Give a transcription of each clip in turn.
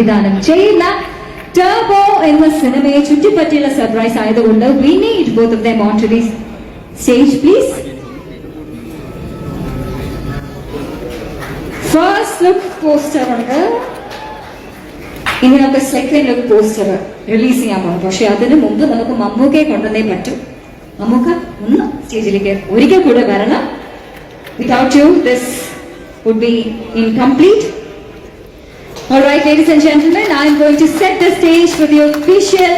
സംവിധാനം ചെയ്യുന്ന ടർബോ എന്ന സിനിമയെ ചുറ്റിപ്പറ്റിയുള്ള സർപ്രൈസ് ആയതുകൊണ്ട് we need both of them on to the stage please first look poster ഉണ്ട്. ഇനി നമുക്ക് സെക്കൻഡ് ലുക്ക് പോസ്റ്റർ റിലീസ് ചെയ്യാൻ പോകും പക്ഷെ അതിനു മുമ്പ് നമുക്ക് മമ്മൂക്കയെ കൊണ്ടുവന്നേ പറ്റൂ. മമ്മൂക്ക ഒന്ന് സ്റ്റേജിലേക്ക് ഒരിക്കൽ കൂടെ വരണം. Without you this would be incomplete All right, ladies and gentlemen, I'm going to set the stage for the official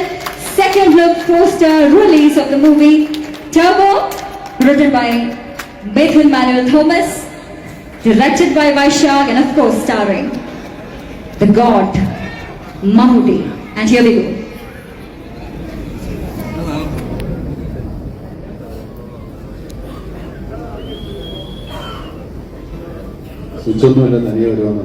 second look poster release of the movie Turbo, written by Mithun Manuel Thomas, directed by Vaishak, and of course starring the God, Mahudi. And here we go. സ്വിച്ചൊന്നുമില്ല തനിയെ വരുവാന്ന്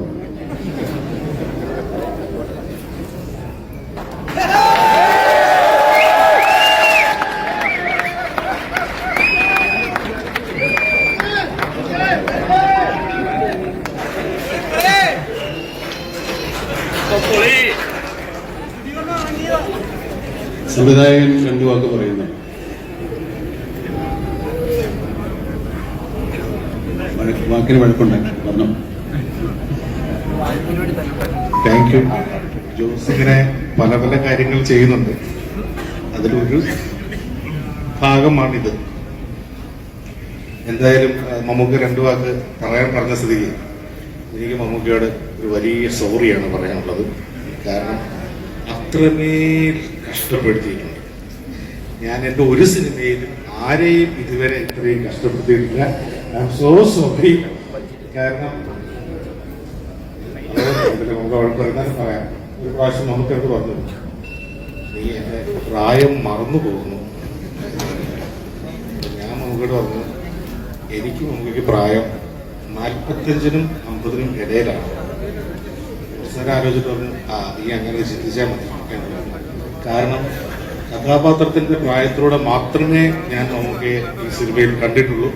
സംവിധായകൻ രണ്ടു വാക്ക് പറയുന്നു. വഴക്ക് വാക്കിന് വഴക്കുണ്ടായി പറഞ്ഞു thank you Jose ഇങ്ങനെ പല പല കാര്യങ്ങൾ ചെയ്യുന്നുണ്ട്. അതിലൊരു ഭാഗമാണിത്. എന്തായാലും മമ്മൂക്ക് രണ്ടു വാക്ക് പറയാൻ പറഞ്ഞ സ്ഥിതിക്ക് എനിക്ക് മമ്മൂക്കയോട് ഒരു വലിയ സോറിയാണ് പറയാനുള്ളത്. കാരണം അത്രമേൽ കഷ്ടപ്പെടുത്തിയിട്ടുണ്ട്. ഞാൻ എന്റെ ഒരു സിനിമയിലും ആരെയും ഇതുവരെ ഇത്രയും കഷ്ടപ്പെടുത്തിയിട്ടില്ല. I'm so sorry. കാരണം നമുക്ക് പറഞ്ഞാൽ പറയാം. ഒരു പ്രാവശ്യം നമുക്കെടുത്ത് പറഞ്ഞു നീ എന്റെ പ്രായം മറന്നു പോകുന്നു. ഞാൻ നമുക്കോട് പറഞ്ഞു എനിക്ക് നമുക്ക് പ്രായം നാൽപ്പത്തഞ്ചിനും അമ്പതിനും ഇടയിലാണ്. ആലോചിച്ചിട്ട് പറഞ്ഞു ആ നീ അങ്ങനെ ചിന്തിച്ചാൽ മതി. കാരണം കഥാപാത്രത്തിന്റെ പ്രായത്തിലൂടെ മാത്രമേ ഞാൻ നമുക്ക് ഈ സിനിമയിൽ കണ്ടിട്ടുള്ളൂ.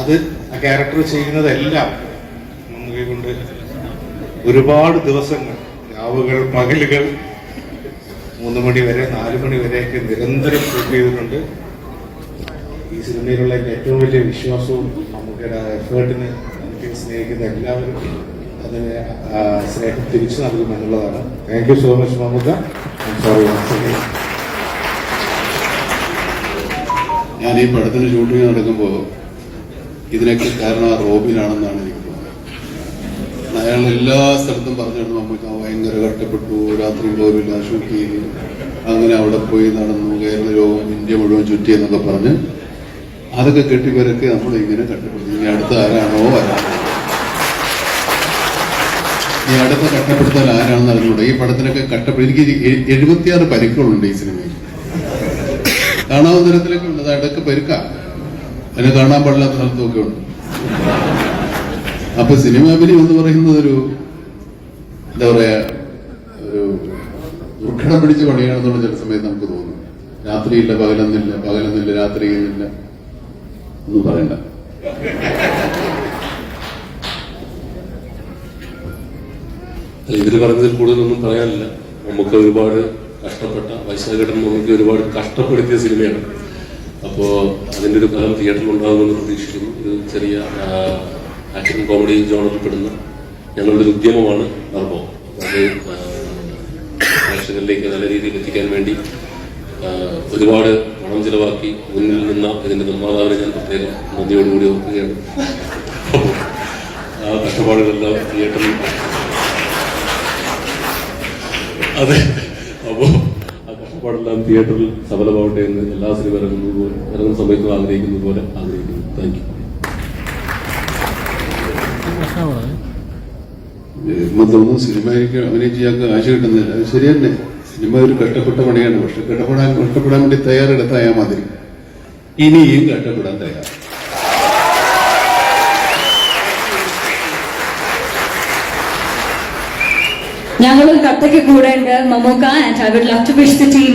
അത് ആ ക്യാരക്ടർ ചെയ്യുന്നതെല്ലാം നമുക്ക് കൊണ്ട് ഒരുപാട് ദിവസങ്ങൾ രാവുകൾ പകലുകൾ മൂന്ന് മണി വരെ നാല് മണി വരെയൊക്കെ നിരന്തരം ഷൂട്ട് ചെയ്തിട്ടുണ്ട്. ഈ സിനിമയിലുള്ള എന്റെ ഏറ്റവും വലിയ വിശ്വാസവും നമുക്ക് എഫേർട്ടിന് നമുക്ക് സ്നേഹിക്കുന്ന എല്ലാവരും അതിന് സ്നേഹം തിരിച്ചു നൽകുമെന്നുള്ളതാണ്. Thank you so much sorry ഞാൻ ഈ പടത്തിന് ഷൂട്ടിംഗ് നടക്കുമ്പോൾ ഇതിനൊക്കെ കാരണം ആ റോബിനാണെന്നാണ് എനിക്ക് തോന്നുന്നത്. അയാൾ എല്ലാ സ്ഥലത്തും പറഞ്ഞിരുന്നു നമുക്ക് ഭയങ്കര കഷ്ടപ്പെട്ടു രാത്രി പോലില്ല ഷൂട്ട് ചെയ്തു. അങ്ങനെ അവിടെ പോയി നടന്നു കേരള ലോകം ഇന്ത്യ മുഴുവൻ ചുറ്റി എന്നൊക്കെ പറഞ്ഞ് അതൊക്കെ കെട്ടിവരൊക്കെ നമ്മൾ ഇങ്ങനെ കണ്ടുപിടിച്ചു ഇനി അടുത്ത ആരാണോ വരാൻ ഈ അടുത്ത കട്ടപ്പെടുത്തൽ ആരാണെന്ന് അറിഞ്ഞൂടെ ഈ പടത്തിനൊക്കെ കട്ടപ്പെടുത്തി എനിക്ക് എഴുപത്തിയാറ് പരിക്കുകളുണ്ട് ഈ സിനിമയിൽ. കാണാവുന്ന തരത്തിലൊക്കെ ഉണ്ട്. അതൊക്കെ ഇടയ്ക്ക് അതിനെ കാണാൻ പാടില്ലാത്ത സ്ഥലത്തൊക്കെ ഉണ്ട്. അപ്പൊ സിനിമ അഭിനയം എന്ന് പറയുന്നത് ഒരു എന്താ പറയാ ഒരു ദുർഘടം പിടിച്ച പണിയാണെന്നുള്ള ചില സമയത്ത് നമുക്ക് തോന്നും. രാത്രിയില്ല പകലെന്നില്ല പകലെന്നില്ല രാത്രിയില്ല ഒന്നും പറയണ്ട. ഇതിൽ പറഞ്ഞതിൽ കൂടുതലൊന്നും പറയാനില്ല. നമുക്ക് ഒരുപാട് കഷ്ടപ്പെട്ട വൈശാഖേട്ടൻ നമുക്ക് ഒരുപാട് കഷ്ടപ്പെടുത്തിയ സിനിമയാണ്. അപ്പോ അതിന്റെ ഒരു ഫലം തിയേറ്ററിൽ ഉണ്ടാകുമെന്ന് പ്രതീക്ഷിക്കുന്നു. ഇത് ചെറിയ ആക്ഷൻ കോമഡി ജോണറിൽ പെടുന്ന ഞങ്ങളുടെ ഒരു ഉദ്യമമാണ് നർബോ അത് പ്രേക്ഷകരിലേക്ക് നല്ല രീതിയിൽ എത്തിക്കാൻ വേണ്ടി ഒരുപാട് പണം ചിലവാക്കി മുന്നിൽ നിന്ന ഇതിന്റെ നിർമ്മാതാവിനെ ഞാൻ പ്രത്യേകം നന്ദിയോടുകൂടി ഓർക്കുകയാണ്. കഷ്ടപ്പാടുകളെല്ലാം തിയേറ്ററിൽ അതെ. അപ്പോ ആ കഷ്ടപ്പാടെല്ലാം തിയേറ്ററിൽ സഫലമാവട്ടെ എന്ന് എല്ലാ സിനിമ ഇറങ്ങുന്നത് പോലെ ഇറങ്ങുന്ന സമയത്തും ആഗ്രഹിക്കുന്നത് പോലെ ആഗ്രഹിക്കുന്നു. താങ്ക് യു ഇമ്മ തോന്നുന്നു സിനിമയ്ക്ക് അഭിനയിച്ച് ഞങ്ങൾക്ക് ആശ കിട്ടുന്നില്ല. അത് ശരി തന്നെ. സിനിമ ഒരു കഷ്ടപ്പെട്ട പണിയാണ് പക്ഷെ കഷ്ടപ്പെടാൻ കഷ്ടപ്പെടാൻ വേണ്ടി തയ്യാറെടുത്തായ മാതിരി ഇനിയും കഷ്ടപ്പെടാൻ തയ്യാർ ഞങ്ങളും കത്തയ്ക്ക് കൂടെ ഉണ്ട്. Mammukka and I would love to wish the team